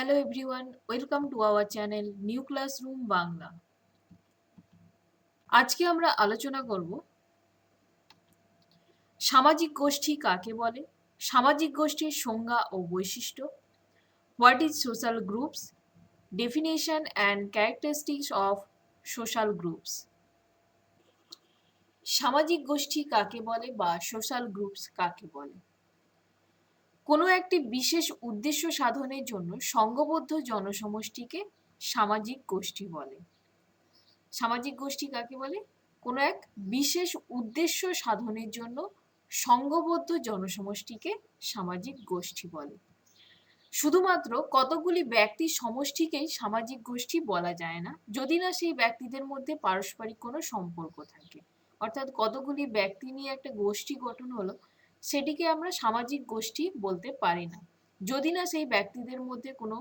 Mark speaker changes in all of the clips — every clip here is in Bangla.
Speaker 1: Hello everyone welcome to our channel new classroom Bangla আজকে আমরা আলোচনা করব সামাজিক গোষ্ঠী কাকে বলে? সামাজিক গোষ্ঠীর সংজ্ঞা ও বৈশিষ্ট্য what is social groups definition and characteristics of social groups সামাজিক গোষ্ঠী কাকে বলে বা সোশ্যাল গ্রুপস কাকে বলে? কোনো একটি বিশেষ উদ্দেশ্য সাধনের জন্য সংঘবদ্ধ জনসমষ্টিকে সামাজিক গোষ্ঠী বলে। সামাজিক গোষ্ঠী কাকে বলে? কোনো এক বিশেষ উদ্দেশ্য সাধনের জন্য সংঘবদ্ধ জনসমষ্টিকে সামাজিক গোষ্ঠী বলে। শুধুমাত্র কতগুলি ব্যক্তি সমষ্টিকেই সামাজিক গোষ্ঠী বলা যায় না, যদি না সেই ব্যক্তিদের মধ্যে পারস্পরিক কোনো সম্পর্ক থাকে। অর্থাৎ কতগুলি ব্যক্তি নিয়ে একটা গোষ্ঠী গঠন হলো সেটিকে আমরা সামাজিক গোষ্ঠী বলতে পারি না। যদি না সেই ব্যক্তিদের মধ্যে কোনো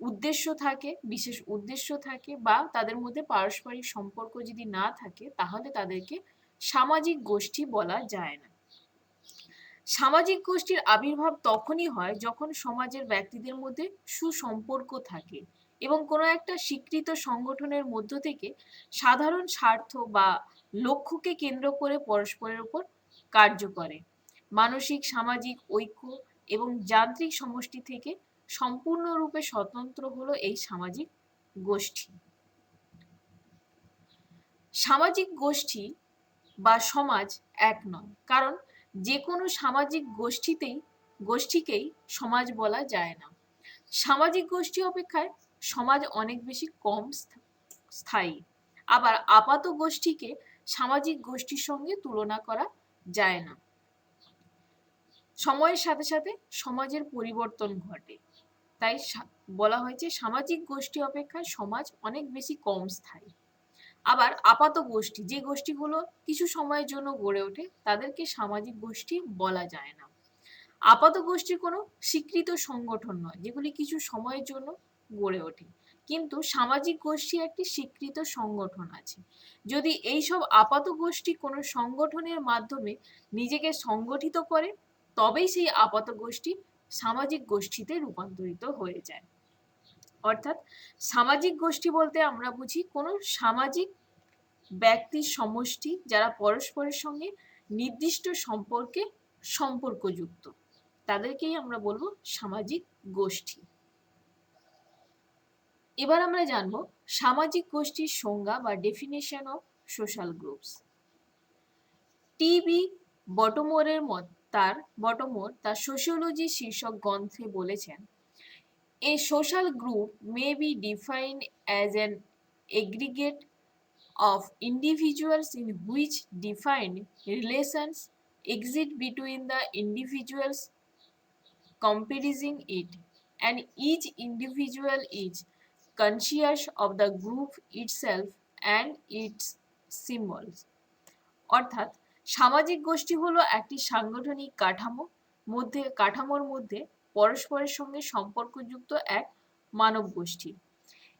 Speaker 1: উদ্দেশ্য থাকে, বিশেষ উদ্দেশ্য থাকে বা তাদের মধ্যে পারস্পরিক সম্পর্ক যদি না থাকে, তাহলে তাদেরকে সামাজিক গোষ্ঠী বলা যায় না। সামাজিক গোষ্ঠীর আবির্ভাব তখনই হয় যখন সমাজের ব্যক্তিদের মধ্যে সুসম্পর্ক থাকে এবং কোনো একটা স্বীকৃত সংগঠনের মধ্য থেকে সাধারণ স্বার্থ বা লক্ষ্যকে কেন্দ্র করে পরস্পরের উপর কার্য করে। মানসিক, সামাজিক, ঐক্য এবং যান্ত্রিক সমষ্টি থেকে সম্পূর্ণরূপে স্বতন্ত্র হলো এই সামাজিক গোষ্ঠী। সামাজিক গোষ্ঠী বা সমাজ এক নয়, কারণ যে কোনো সামাজিক গোষ্ঠীতেই, গোষ্ঠীকেই সমাজ বলা যায় না। সামাজিক গোষ্ঠী অপেক্ষায় সমাজ অনেক বেশি কম স্থায়ী। আবার আপাত গোষ্ঠীকে সামাজিক গোষ্ঠীর সঙ্গে তুলনা করা যায় না। সময়ের সাথে সাথে সমাজের পরিবর্তন ঘটে। তাই বলা হয়েছে সামাজিক গোষ্ঠী অপেক্ষা সমাজ অনেক বেশি কম স্থায়ী। আবার আপাত গোষ্ঠী, যে গোষ্ঠীগুলো কিছু সময়ের জন্য গড়ে ওঠে, তাদেরকে সামাজিক গোষ্ঠী বলা যায় না। আপাত গোষ্ঠী কোনো স্বীকৃত সংগঠন নয়, যেগুলি কিছু সময়ের জন্য গড়ে ওঠে। কিন্তু সামাজিক গোষ্ঠী একটি স্বীকৃত সংগঠন আছে। যদি এইসব আপাত গোষ্ঠী কোনো সংগঠনের মাধ্যমে নিজেকে সংগঠিত করে তবেই সেই আপাত গোষ্ঠী সামাজিক গোষ্ঠীতে রূপান্তরিত হয়ে যায়। অর্থাৎ সামাজিক গোষ্ঠী বলতে আমরা বুঝি কোনো সামাজিক ব্যক্তির সমষ্টি যারা পরস্পরের সঙ্গে নির্দিষ্ট সম্পর্কে সম্পর্কযুক্ত। তাদেরকেই আমরা বলব সামাজিক গোষ্ঠী। এবার আমরা জানব সামাজিক গোষ্ঠীর সংজ্ঞা বা definition of social groups T বটমোরের মত তার বটমোর তার সোশিওলজি শীর্ষক গ্রন্থে বলেছেন, a social group may be defined as an aggregate of individuals in which defined relations exist between the individuals comprising it and each individual is conscious of the group itself and its symbols অর্থাৎ সামাজিক গোষ্ঠী হলো একটি সাংগঠনিক কাঠামো মধ্যে, কাঠামোর মধ্যে পরস্পরের সঙ্গে সম্পর্কযুক্ত এক মানব গোষ্ঠী।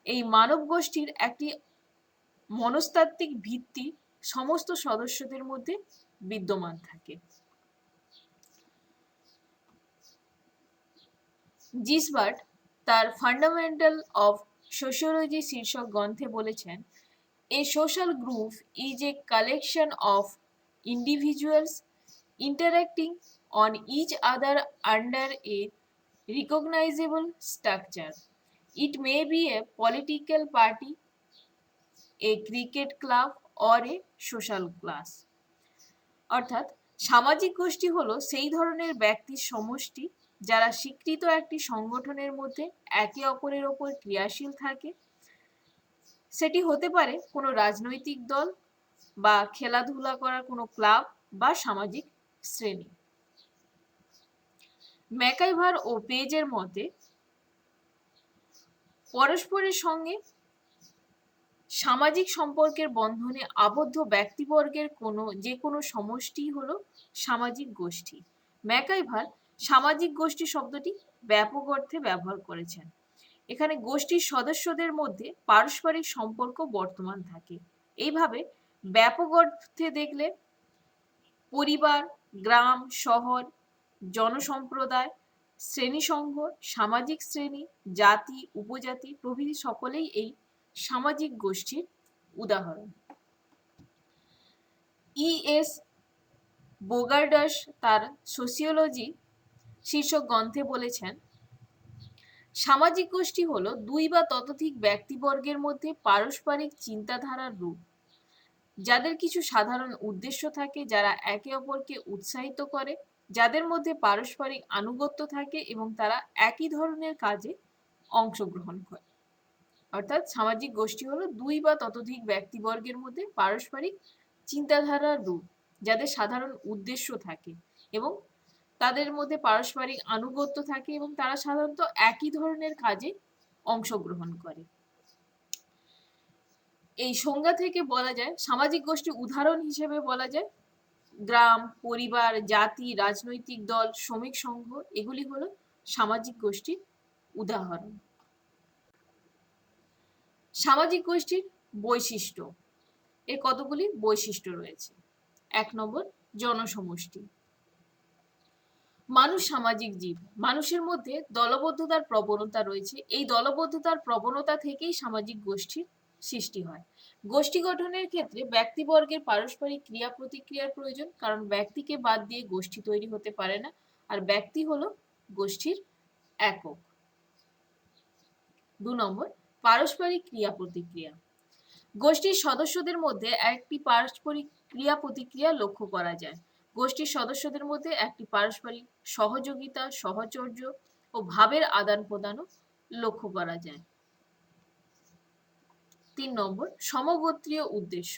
Speaker 1: এই মানব গোষ্ঠীর একটি মনস্তাত্ত্বিক ভিত্তি সমস্ত সদস্যদের মধ্যে বিদ্যমান থাকে। জিসবার্ট তার ফান্ডামেন্টাল অফ সোশিওলজি শীর্ষক গ্রন্থে বলেছেন, a social group is a collection of individuals interacting on each other under a recognizable structure. It may be a political party, a cricket club, or a social class. অর্থাৎ সামাজিক গোষ্ঠী হলো সেই ধরনের ব্যক্তির সমষ্টি যারা স্বীকৃত একটি সংগঠনের মধ্যে একে অপরের ওপর ক্রিয়াশীল থাকে সেটি হতে পারে কোনো রাজনৈতিক দল বা খেলাধুলা করার কোনো ক্লাব বা সামাজিক শ্রেণি। ম্যাকাইভার ও পেজের মতে, পরস্পরের সঙ্গে সামাজিক সম্পর্কের বন্ধনে আবদ্ধ ব্যক্তিবর্গের কোনো, যে কোনো সমষ্টি হলো সামাজিক গোষ্ঠী। ম্যাকাইভার সামাজিক গোষ্ঠী শব্দটি ব্যাপক অর্থে ব্যবহার করেছেন। এখানে গোষ্ঠীর সদস্যদের মধ্যে পারস্পরিক সম্পর্ক বর্তমান থাকে। এইভাবে ব্যাপক অর্থে দেখলে পরিবার, গ্রাম, শহর, জনসম্প্রদায়, শ্রেণি সংঘ, সামাজিক শ্রেণি, জাতি, উপজাতি প্রভৃতি সকলেই এই সামাজিক গোষ্ঠীর উদাহরণ। ই এস বোগার্ডাস তার সোসিওলজি শীর্ষক গ্রন্থে বলেছেন, সামাজিক গোষ্ঠী হলো দুই বা ততোধিক ব্যক্তিবর্গের মধ্যে পারস্পরিক চিন্তাধারার রূপ। যাদের কিছু সাধারণ উদ্দেশ্য থাকে, যারা একে অপরকে উৎসাহিত করে, যাদের মধ্যে পারস্পরিক আনুগত্য থাকে এবং তারা একই ধরনের কাজে অংশগ্রহণ করে। অর্থাৎ সামাজিক গোষ্ঠী হলো দুই বা ততোধিক ব্যক্তিবর্গের মধ্যে পারস্পরিক চিন্তাধারার রূপ, যাদের সাধারণ উদ্দেশ্য থাকে এবং তাদের মধ্যে পারস্পরিক আনুগত্য থাকে এবং তারা সাধারণত একই ধরনের কাজে অংশগ্রহণ করে। এই সংজ্ঞা থেকে বলা যায়, সামাজিক গোষ্ঠী উদাহরণ হিসেবে বলা যায়, গ্রাম, পরিবার, জাতি, রাজনৈতিক দল, শ্রমিক সংঘ, এগুলি হলো সামাজিক গোষ্ঠীর উদাহরণ। সামাজিক গোষ্ঠীর বৈশিষ্ট্য, এর কতগুলি বৈশিষ্ট্য রয়েছে? এক নম্বর, জনসমষ্টি। মানুষ সামাজিক জীব, মানুষের মধ্যে দলবদ্ধতার প্রবণতা রয়েছে। এই দলবদ্ধতার প্রবণতা থেকেই সামাজিক গোষ্ঠীর সৃষ্টি হয়। গোষ্ঠী গঠনের ক্ষেত্রে ব্যক্তিবর্গের পারস্পরিক ক্রিয়া প্রতিক্রিয়ার প্রয়োজন, কারণ ব্যক্তিকে বাদ দিয়ে গোষ্ঠী তৈরি হতে পারে না, আর ব্যক্তি হলো গোষ্ঠীর একক। দু নম্বর, পারস্পরিক ক্রিয়া প্রতিক্রিয়া গোষ্ঠীর সদস্যদের মধ্যে একটি পারস্পরিক ক্রিয়া প্রতিক্রিয়া লক্ষ্য করা যায়। গোষ্ঠীর সদস্যদের মধ্যে একটি পারস্পরিক সহযোগিতা, সহচর্য ও ভাবের আদান প্রদানও লক্ষ্য করা যায়। তিন নম্বর, সমগোত্রীয় উদ্দেশ্য।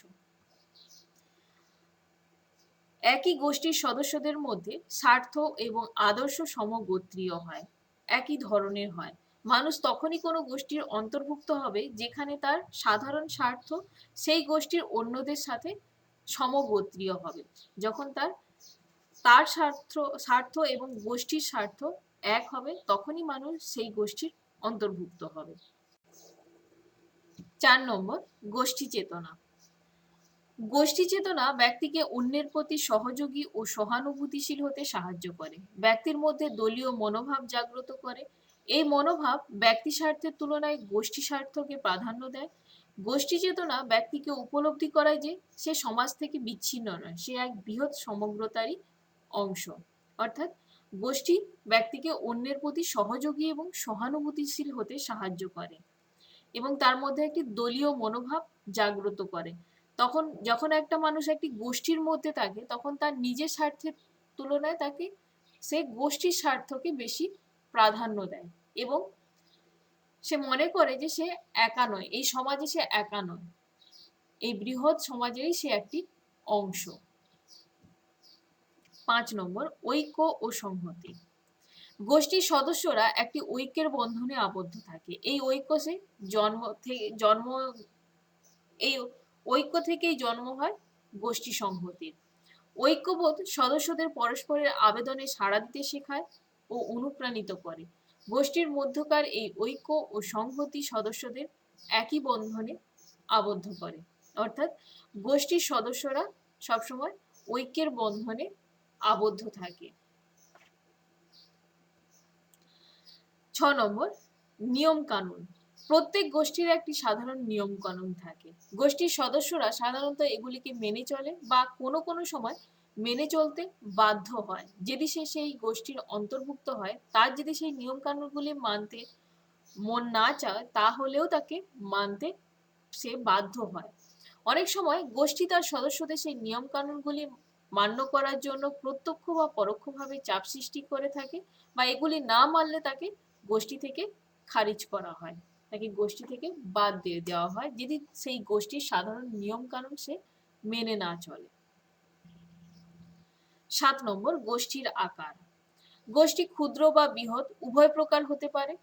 Speaker 1: একই গোষ্ঠীর সদস্যদের মধ্যে স্বার্থ এবং আদর্শ সমগোত্রীয় হয়, একই ধরনের হয়। মানুষ তখনই কোনো গোষ্ঠীর অন্তর্ভুক্ত হবে যেখানে তার সাধারণ স্বার্থ সেই গোষ্ঠীর অন্যদের সাথে সমগোত্রীয় হবে, যখন তার তার স্বার্থ স্বার্থ এবং গোষ্ঠীর স্বার্থ এক হবে, তখনই মানুষ সেই গোষ্ঠীর অন্তর্ভুক্ত হবে। চার নম্বর, গোষ্ঠী চেতনা। গোষ্ঠী চেতনা ব্যক্তিকে অন্যের প্রতি সহযোগী ও সহানুভূতিশীল হতে সাহায্য করে। ব্যক্তির মধ্যে দলীয় মনোভাব জাগ্রত করে। এই মনোভাব ব্যক্তি স্বার্থের তুলনায় গোষ্ঠী স্বার্থকে প্রাধান্য দেয়। গোষ্ঠী চেতনা ব্যক্তিকে উপলব্ধি করায় যে সে সমাজ থেকে বিচ্ছিন্ন নয়, সে এক বৃহৎ সমগ্রতারই অংশ। অর্থাৎ গোষ্ঠী ব্যক্তিকে অন্যের প্রতি সহযোগী এবং সহানুভূতিশীল হতে সাহায্য করে। এবং তার মধ্যে একটি দলীয় মনোভাব জাগ্রত করে। তখন যখন একটা মানুষ একটি গোষ্ঠীর মধ্যে থাকে, তখন তার নিজের স্বার্থের তুলনায় তাকে, সে গোষ্ঠীর স্বার্থকে বেশি প্রাধান্য দেয় এবং সে মনে করে যে সে একা নয়, এই সমাজে সে একা নয়। এই বৃহৎ সমাজেরই সে একটি অংশ। পাঁচ নম্বর, ঐক্য ও সংহতি। গোষ্ঠীর সদস্যরা একটি ঐক্যের বন্ধনে আবদ্ধ থাকে। এই ঐক্য সে জন্ম থেকে জন্ম, এই ঐক্য থেকেই জন্ম হয় গোষ্ঠী সংহতির। ঐক্যবোধ সদস্যদের পরস্পরের আবেদনে সাড়া দিতে শেখায় ও অনুপ্রাণিত করে। গোষ্ঠীর মধ্যকার এই ঐক্য ও সংহতি সদস্যদের একই বন্ধনে আবদ্ধ করে। অর্থাৎ গোষ্ঠীর সদস্যরা সবসময় ঐক্যের বন্ধনে আবদ্ধ থাকে। ছ নম্বর নিয়ম কানুন প্রত্যেক গোষ্ঠীর একটি সাধারণ নিয়ম কানুন থাকে। গোষ্ঠীর সদস্যরা সাধারণত এগুলিকে মেনে চলে বা কোনো কোনো সময় মেনে চলতে বাধ্য হয়। যদি সে সেই গোষ্ঠীর অন্তর্ভুক্ত হয়, তার যদি সেই নিয়ম কানুনগুলি মানতে মন না চায়, তাহলেও তাকে মানতে সে বাধ্য হয়। অনেক সময় গোষ্ঠী তার সদস্যদের সেই নিয়ম কানুনগুলি মান্য করার জন্য প্রত্যক্ষ বা পরোক্ষভাবে চাপ সৃষ্টি করে থাকে বা এগুলি না মানলে তাকে গোষ্ঠী থেকে খারিজ করা হয়। তাকে গোষ্ঠী থেকে বাদ দিয়ে দেওয়া হয়? যদি সেই গোষ্ঠীর সাধারণ নিয়ম কানুন সে মেনে না চলে। সাত নম্বর, গোষ্ঠীর আকার। গোষ্ঠী ক্ষুদ্র বা বৃহৎ, উভয় প্রকার হতে পারে।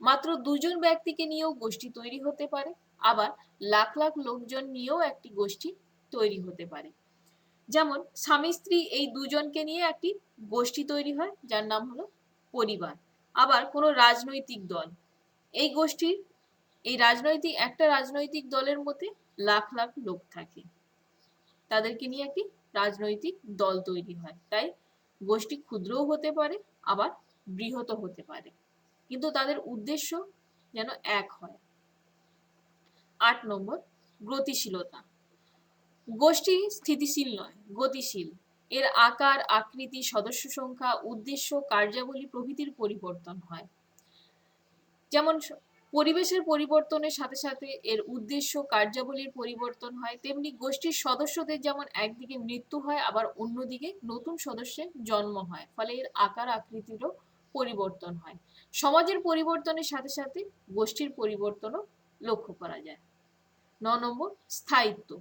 Speaker 1: মাত্র দুজন ব্যক্তিকে নিয়েও গোষ্ঠী তৈরি হতে পারে। আবার লাখ লাখ লোকজন নিয়েও একটি গোষ্ঠী তৈরি হতে পারে। যেমন, স্বামী স্ত্রী এই দুজনকে নিয়ে একটি গোষ্ঠী তৈরি হয়, যার নাম হলো পরিবার। আবার কোনো রাজনৈতিক দল। এই গোষ্ঠীর, এই রাজনৈতিক, একটা রাজনৈতিক দলের মধ্যে লাখ লাখ লোক থাকে। তাদেরকে নিয়ে একটি রাজনৈতিক দল তৈরি হয়। তাই গোষ্ঠী ক্ষুদ্রও হতে পারে, আবার বৃহৎ হতে পারে। কিন্তু তাদের উদ্দেশ্য যেন এক হয়। আট নম্বর, গতিশীলতা। গোষ্ঠী স্থিতিশীল নয়, গতিশীল। এর আকার, আকৃতি, সদস্য সংখ্যা, উদ্দেশ্য, কার্যাবলী প্রভৃতির পরিবর্তন হয়। যেমন পরিবেশের পরিবর্তনের সাথে সাথে এর উদ্দেশ্য, কার্যাবলীর পরিবর্তন হয়। তেমনি গোষ্ঠীর সদস্যদের যেমন একদিকে মৃত্যু হয়, আবার অন্যদিকে নতুন সদস্যের জন্ম হয়। ফলে এর আকার, আকৃতিরও পরিবর্তন হয়। সমাজের পরিবর্তনের সাথে সাথে গোষ্ঠীর পরিবর্তনও লক্ষ্য করা যায়। ন নম্বর, স্থায়িত্ব।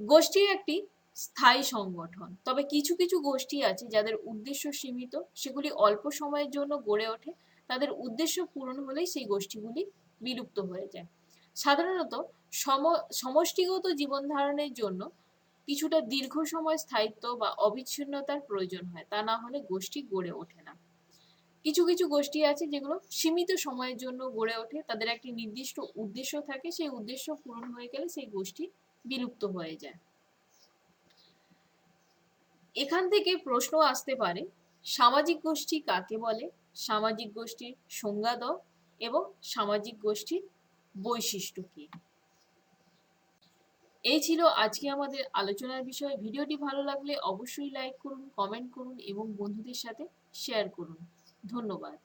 Speaker 1: গোষ্ঠী একটি স্থায়ী সংগঠন। তবে কিছু কিছু গোষ্ঠী আছে যাদের উদ্দেশ্য সীমিত, সেগুলি অল্প সময়ের জন্য গড়ে ওঠে। তাদের উদ্দেশ্য পূরণ হলেই সেই গোষ্ঠীগুলি বিলুপ্ত হয়ে যায়। সাধারণত সম, সমষ্টিগত জীবন ধারণের জন্য কিছুটা দীর্ঘ সময় স্থায়িত্ব বা অবিচ্ছিন্নতার প্রয়োজন হয়। তা না হলে গোষ্ঠী গড়ে ওঠে না। কিছু কিছু গোষ্ঠী আছে যেগুলো সীমিত সময়ের জন্য গড়ে ওঠে। তাদের একটি নির্দিষ্ট উদ্দেশ্য থাকে। সেই উদ্দেশ্য পূরণ হয়ে গেলে সেই গোষ্ঠী বিলুপ্ত হয়ে যায়। এখান থেকে প্রশ্ন আসতে পারে, সামাজিক গোষ্ঠী কাকে বলে? সামাজিক গোষ্ঠীর সংজ্ঞা দাও এবং সামাজিক গোষ্ঠীর বৈশিষ্ট্য কি? এই ছিল আজকে আমাদের আলোচনার বিষয়। ভিডিওটি ভালো লাগলে অবশ্যই লাইক করুন, কমেন্ট করুন এবং বন্ধুদের সাথে শেয়ার করুন। ধন্যবাদ।